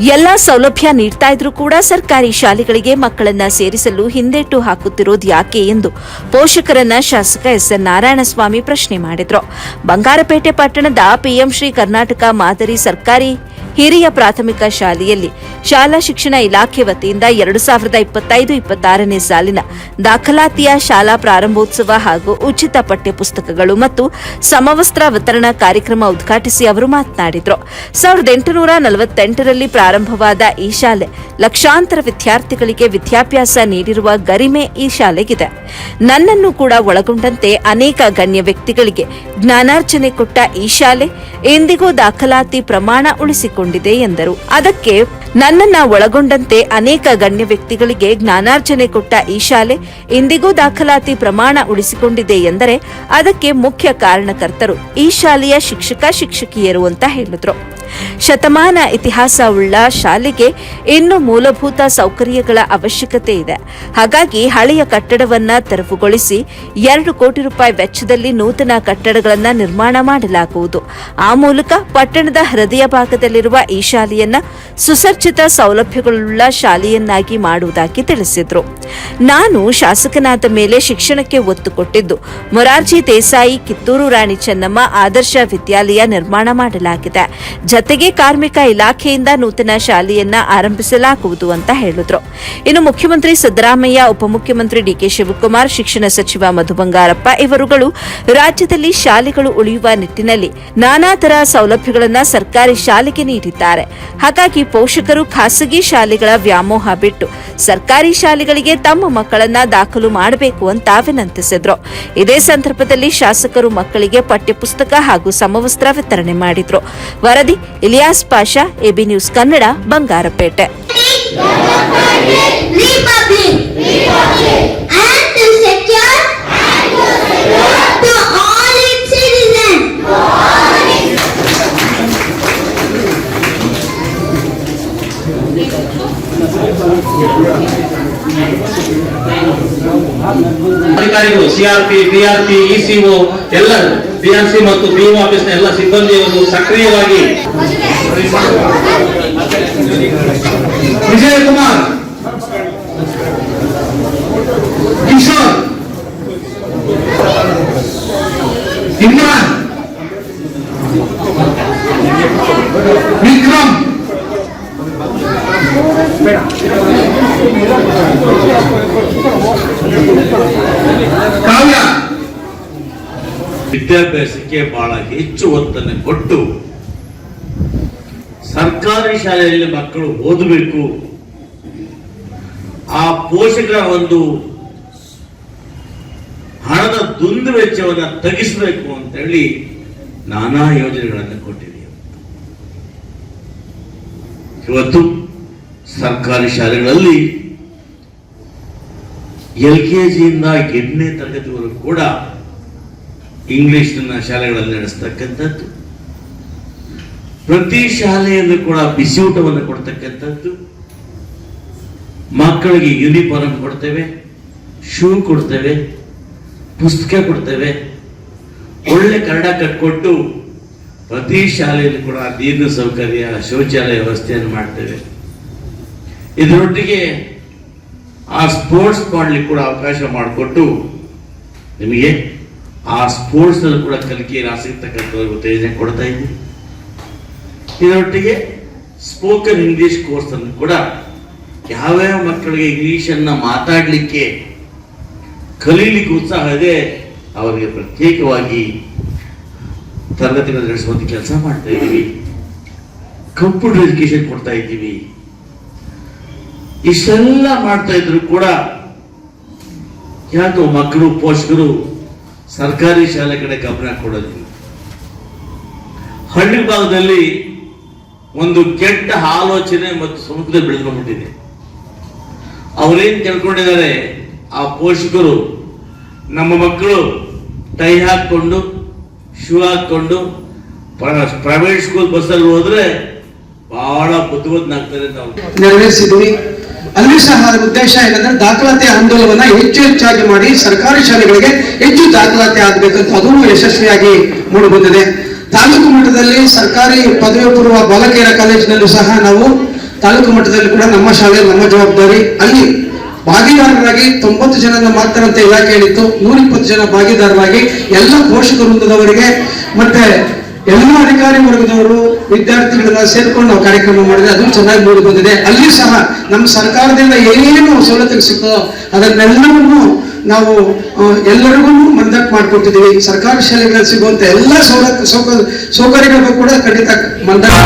ಎಲ್ಲಾ ಸೌಲಭ್ಯ ನೀಡ್ತಾ ಇದ್ರೂ ಕೂಡ ಸರ್ಕಾರಿ ಶಾಲೆಗಳಿಗೆ ಮಕ್ಕಳನ್ನ ಸೇರಿಸಲು ಹಿಂದೆಟ್ಟು ಹಾಕುತ್ತಿರೋದು ಯಾಕೆ ಎಂದು ಪೋಷಕರನ್ನ ಶಾಸಕ ಎಸ್ ಎನ್ ನಾರಾಯಣಸ್ವಾಮಿ ಪ್ರಶ್ನೆ ಮಾಡಿದ್ರು. ಬಂಗಾರಪೇಟೆ ಪಟ್ಟಣದ ಪಿಎಂ ಶ್ರೀ ಕರ್ನಾಟಕ ಮಾದರಿ ಸರ್ಕಾರಿ ಹಿರಿಯ ಪ್ರಾಥಮಿಕ ಶಾಲೆಯಲ್ಲಿ ಶಾಲಾ ಶಿಕ್ಷಣ ಇಲಾಖೆ ವತಿಯಿಂದ ಎರಡು ಸಾವಿರದ ಇಪ್ಪತ್ತೈದು, ಇಪ್ಪತ್ತಾರನೇ ಸಾಲಿನ ದಾಖಲಾತಿಯ ಶಾಲಾ ಪ್ರಾರಂಭೋತ್ಸವ ಹಾಗೂ ಉಚಿತ ಪಠ್ಯಪುಸ್ತಕಗಳು ಮತ್ತು ಸಮವಸ್ತ್ರ ವಿತರಣಾ ಕಾರ್ಯಕ್ರಮ ಉದ್ಘಾಟಿಸಿ ಅವರು ಮಾತನಾಡಿದರು. ಸಾವಿರದ ಎಂಟುನೂರ ನಲವತ್ತೆಂಟರಲ್ಲಿ ಪ್ರಾರಂಭವಾದ ಈ ಶಾಲೆ ಲಕ್ಷಾಂತರ ವಿದ್ಯಾರ್ಥಿಗಳಿಗೆ ವಿದ್ಯಾಭ್ಯಾಸ ನೀಡಿರುವ ಗರಿಮೆ ಈ ಶಾಲೆಗಿದೆ. ನನ್ನನ್ನು ಕೂಡ ಒಳಗೊಂಡಂತೆ ಅನೇಕ ಗಣ್ಯ ವ್ಯಕ್ತಿಗಳಿಗೆ ಜ್ಞಾನಾರ್ಜನೆ ಕೊಟ್ಟ ಈ ಶಾಲೆ ಎಂದಿಗೂ ದಾಖಲಾತಿ ಪ್ರಮಾಣ ಉಳಿಸಿಕೊಂಡಿದೆ ಎಂದರು. ಅದಕ್ಕೆ ನನ್ನನ್ನ ಒಳಗೊಂಡಂತೆ ಅನೇಕ ಗಣ್ಯ ವ್ಯಕ್ತಿಗಳಿಗೆ ಜ್ಞಾನಾರ್ಜನೆ ಕೊಟ್ಟ ಈ ಶಾಲೆ ಎಂದಿಗೂ ದಾಖಲಾತಿ ಪ್ರಮಾಣ ಉಳಿಸಿಕೊಂಡಿದೆ ಎಂದರೆ ಅದಕ್ಕೆ ಮುಖ್ಯ ಕಾರಣಕರ್ತರು ಈ ಶಾಲೆಯ ಶಿಕ್ಷಕ, ಶಿಕ್ಷಕಿಯರು ಅಂತ ಹೇಳಿದ್ರು. ಶತಮಾನ ಇತಿಹಾಸವುಳ್ಳ ಶಾಲೆಗೆ ಇನ್ನು ಮೂಲಭೂತ ಸೌಕರ್ಯಗಳ ಅವಶ್ಯಕತೆ ಇದೆ. ಹಾಗಾಗಿ ಹಳೆಯ ಕಟ್ಟಡವನ್ನ ತೆರವುಗೊಳಿಸಿ ಎರಡು ಕೋಟಿ ರೂಪಾಯಿ ವೆಚ್ಚದಲ್ಲಿ ನೂತನ ಕಟ್ಟಡಗಳನ್ನು ನಿರ್ಮಾಣ ಮಾಡಲಾಗುವುದು. ಆ ಮೂಲಕ ಪಟ್ಟಣದ ಹೃದಯ ಭಾಗದಲ್ಲಿರುವ ಈ ಶಾಲೆಯನ್ನ ಸುಸಜ್ಜಿತ ಸೌಲಭ್ಯಗಳುಳ್ಳ ಶಾಲೆಯನ್ನಾಗಿ ಮಾಡುವುದಾಗಿ ತಿಳಿಸಿದರು. ನಾನು ಶಾಸಕನಾದ ಮೇಲೆ ಶಿಕ್ಷಣಕ್ಕೆ ಒತ್ತು ಕೊಟ್ಟಿದ್ದು ಮೊರಾರ್ಜಿ ದೇಸಾಯಿ ಕಿತ್ತೂರು ರಾಣಿ ಚೆನ್ನಮ್ಮ ಆದರ್ಶ ವಿದ್ಯಾಲಯ ನಿರ್ಮಾಣ ಮಾಡಲಾಗಿದೆ. ಜತೆಗೆ ಕಾರ್ಮಿಕ ಇಲಾಖೆಯಿಂದ ನೂತನ ಶಾಲೆಯನ್ನ ಆರಂಭಿಸಲಾಗುವುದು ಅಂತ ಹೇಳಿದ್ರು. ಇನ್ನು ಮುಖ್ಯಮಂತ್ರಿ ಸಿದ್ದರಾಮಯ್ಯ, ಉಪಮುಖ್ಯಮಂತ್ರಿ ಡಿಕೆ ಶಿವಕುಮಾರ್, ಶಿಕ್ಷಣ ಸಚಿವ ಮಧು ಬಂಗಾರಪ್ಪ ಇವರುಗಳು ರಾಜ್ಯದಲ್ಲಿ ಶಾಲೆಗಳು ಉಳಿಯುವ ನಿಟ್ಟಿನಲ್ಲಿ ನಾನಾ ತರ ಸೌಲಭ್ಯಗಳನ್ನು ಸರ್ಕಾರಿ ಶಾಲೆಗೆ ನೀಡಿದ್ದಾರೆ. ಹಾಗಾಗಿ ಪೋಷಕರು ಖಾಸಗಿ ಶಾಲೆಗಳ ವ್ಯಾಮೋಹ ಬಿಟ್ಟು ಸರ್ಕಾರಿ ಶಾಲೆಗಳಿಗೆ ತಮ್ಮ ಮಕ್ಕಳನ್ನ ದಾಖಲು ಮಾಡಬೇಕು ಅಂತ ವಿನಂತಿಸಿದ್ರು. ಇದೇ ಸಂದರ್ಭದಲ್ಲಿ ಶಾಸಕರು ಮಕ್ಕಳಿಗೆ ಪಠ್ಯಪುಸ್ತಕ ಹಾಗೂ ಸಮವಸ್ತ್ರ ವಿತರಣೆ ಮಾಡಿದ್ರು. ವರದಿ ಇಲಿಯಾಸ್ ಪಾಷಾ ಎಬಿ ನ್ಯೂಸ್ ಕನ್ನಡ ಬಂಗಾರಪೇಟೆ. ಅಧಿಕಾರಿಗಳು ಸಿಆರ್ಪಿ ಡಿಆರ್ಪಿ ಇಸಿಒ ಎಲ್ಲ ಡಿಆರ್ಸಿ ಮತ್ತು ಬಿಒ ಆಫೀಸ್ನ ಎಲ್ಲ ಸಿಬ್ಬಂದಿಯವರು ಸಕ್ರಿಯವಾಗಿ ವಿಜಯ ಕುಮಾರ್ ಕಿಶೋರ್. ವಿದ್ಯಾಭ್ಯಾಸಕ್ಕೆ ಬಹಳ ಹೆಚ್ಚು ಒತ್ತನ್ನು ಕೊಟ್ಟು ಸರ್ಕಾರಿ ಶಾಲೆಯಲ್ಲಿ ಮಕ್ಕಳು ಓದಬೇಕು. ಆ ಪೋಷಕರ ಒಂದು ಹಣದ ದುಂದು ವೆಚ್ಚವನ್ನು ತಗ್ಗಿಸಬೇಕು ಅಂತ ಹೇಳಿ ನಾನಾ ಯೋಜನೆಗಳನ್ನು ಕೊಟ್ಟಿದೆ ಇವತ್ತು ಸರ್ಕಾರಿ ಶಾಲೆಗಳಲ್ಲಿ ಎಲ್ ಕೆ ಜಿಯಿಂದ ಎಂಟನೇ ತರಗತಿವರೆಗೂ ಕೂಡ ಇಂಗ್ಲಿಷ್ ಶಾಲೆಗಳಲ್ಲಿ ನಡೆಸ್ತಕ್ಕಂಥದ್ದು. ಪ್ರತಿ ಶಾಲೆಯಲ್ಲೂ ಕೂಡ ಬಿಸಿಯೂಟವನ್ನು ಕೊಡ್ತಕ್ಕಂಥದ್ದು. ಮಕ್ಕಳಿಗೆ ಯೂನಿಫಾರ್ಮ್ ಕೊಡ್ತೇವೆ ಶೂ ಕೊಡ್ತೇವೆ, ಪುಸ್ತಕ ಕೊಡ್ತೇವೆ. ಒಳ್ಳೆ ಕನ್ನಡ ಕಟ್ಕೊಟ್ಟು ಪ್ರತಿ ಶಾಲೆಯಲ್ಲಿ ಕೂಡ ನೀರಿನ ಸೌಕರ್ಯ, ಶೌಚಾಲಯ ವ್ಯವಸ್ಥೆಯನ್ನು ಮಾಡ್ತೇವೆ. ಇದರೊಟ್ಟಿಗೆ ಆ ಸ್ಪೋರ್ಟ್ಸ್ ಮಾಡಲಿಕ್ಕೆ ಕೂಡ ಅವಕಾಶ ಮಾಡಿಕೊಟ್ಟು ನಿಮಗೆ ಆ ಸ್ಪೋರ್ಟ್ಸ್ ಅಲ್ಲಿ ಕೂಡ ಕಲಿಕೆಯನ್ನು ಆಸಕ್ತಕ್ಕಂಥ ಉತ್ತೇಜನ ಕೊಡ್ತಾ ಇದ್ದೀವಿ ಇದರೊಟ್ಟಿಗೆ ಸ್ಪೋಕನ್ ಇಂಗ್ಲಿಷ್ ಕೋರ್ಸ್ ಅನ್ನು ಕೂಡ ಯಾವ್ಯಾವ ಮಕ್ಕಳಿಗೆ ಇಂಗ್ಲಿಷ್ ಮಾತಾಡಲಿಕ್ಕೆ ಕಲೀಲಿಕ್ಕೆ ಉತ್ಸಾಹ ಇದೆ, ಅವರಿಗೆ ಪ್ರತ್ಯೇಕವಾಗಿ ತರಗತಿಗಳು ನಡೆಸುವಂತ ಕೆಲಸ ಮಾಡ್ತಾ ಇದ್ದೀವಿ. ಕಂಪ್ಯೂಟರ್ ಎಜುಕೇಶನ್ ಕೊಡ್ತಾ ಇದ್ದೀವಿ. ಇಷ್ಟೆಲ್ಲ ಮಾಡ್ತಾ ಇದ್ರು ಕೂಡ ಯಾಕೋ ಮಕ್ಕಳು, ಪೋಷಕರು ಸರ್ಕಾರಿ ಶಾಲೆ ಕಡೆ ಗಮನ ಕೊಡೋದಿಲ್ಲ ಹಳ್ಳಿ ಭಾಗದಲ್ಲಿ ಒಂದು ಕೆಟ್ಟ ಆಲೋಚನೆ ಮತ್ತು ಸಮುದ್ರ ಬೆಳೆದುಕೊಂಡ್ಬಿಟ್ಟಿದೆ. ಅವರೇನ್ ತಿಳ್ಕೊಂಡಿದ್ದಾರೆ, ಆ ಪೋಷಕರು, ನಮ್ಮ ಮಕ್ಕಳು ಟೈ ಹಾಕ್ಕೊಂಡು, ಶೂ ಹಾಕ್ಕೊಂಡು ಪ್ರೈವೇಟ್ ಸ್ಕೂಲ್ ಬಸ್ಸಲ್ಲಿ ಹೋದ್ರೆ ಬಹಳ ಬುದ್ಧಿವಂತನಾಗ್ತಾರೆ ನಾವು ಅಲ್ಲಿ ಸಹ ಅದರ ಉದ್ದೇಶ ಏನಂದ್ರೆ ದಾಖಲಾತಿ ಆಂದೋಲನವನ್ನ ಹೆಚ್ಚು ಹೆಚ್ಚಾಗಿ ಮಾಡಿ ಸರ್ಕಾರಿ ಶಾಲೆಗಳಿಗೆ ಹೆಚ್ಚು ದಾಖಲಾತಿ ಆಗಬೇಕಂತ ಅದೂ ಯಶಸ್ವಿಯಾಗಿ ಮೂಡಿಬಂದಿದೆ. ತಾಲೂಕು ಮಟ್ಟದಲ್ಲಿ ಸರ್ಕಾರಿ ಪದವಿ ಪೂರ್ವ ಬಾಲಕಿಯರ ಕಾಲೇಜಿನಲ್ಲೂ ಸಹ ನಾವು ತಾಲೂಕು ಮಟ್ಟದಲ್ಲಿ ಕೂಡ ನಮ್ಮ ಶಾಲೆ, ನಮ್ಮ ಜವಾಬ್ದಾರಿ. ಅಲ್ಲಿ ಭಾಗಿದಾರರಾಗಿ ತೊಂಬತ್ತು ಜನನ ಅಂತ ಇಲಾಖೆ ಹೇಳಿತ್ತು. ನೂರ ಇಪ್ಪತ್ತು ಜನ ಭಾಗಿದಾರರಾಗಿ ಎಲ್ಲ ಪೋಷಕ ವೃಂದದವರಿಗೆ, ಮತ್ತೆ ಎಲ್ಲ ಅಧಿಕಾರಿ ವರ್ಗದವರು ವಿದ್ಯಾರ್ಥಿಗಳನ್ನ ಸೇರ್ಕೊಂಡು ನಾವು ಕಾರ್ಯಕ್ರಮ ಮಾಡಿದ್ರೆ ಅದು ಚೆನ್ನಾಗಿ ಮೂಡಿ ಬಂದಿದೆ. ಅಲ್ಲಿ ಸಹ ನಮ್ಮ ಸರ್ಕಾರದಿಂದ ಏನೇನು ಸವಲತ್ತು ಸಿಗ್ತದೋ ಅದನ್ನೆಲ್ಲವನ್ನು ನಾವು ಎಲ್ಲರಿಗೂ ಮಂದಟ್ ಮಾಡಿಕೊಟ್ಟಿದ್ದೀವಿ. ಸರ್ಕಾರಿ ಶಾಲೆಗಳಲ್ಲಿ ಸಿಗುವಂತ ಎಲ್ಲ ಸೌಲತ್ತು ಸೌಕ, ಸೌಕರ್ಯಗಳಿಗೂ ಕೂಡ ಖಂಡಿತ ಮಂದಟ್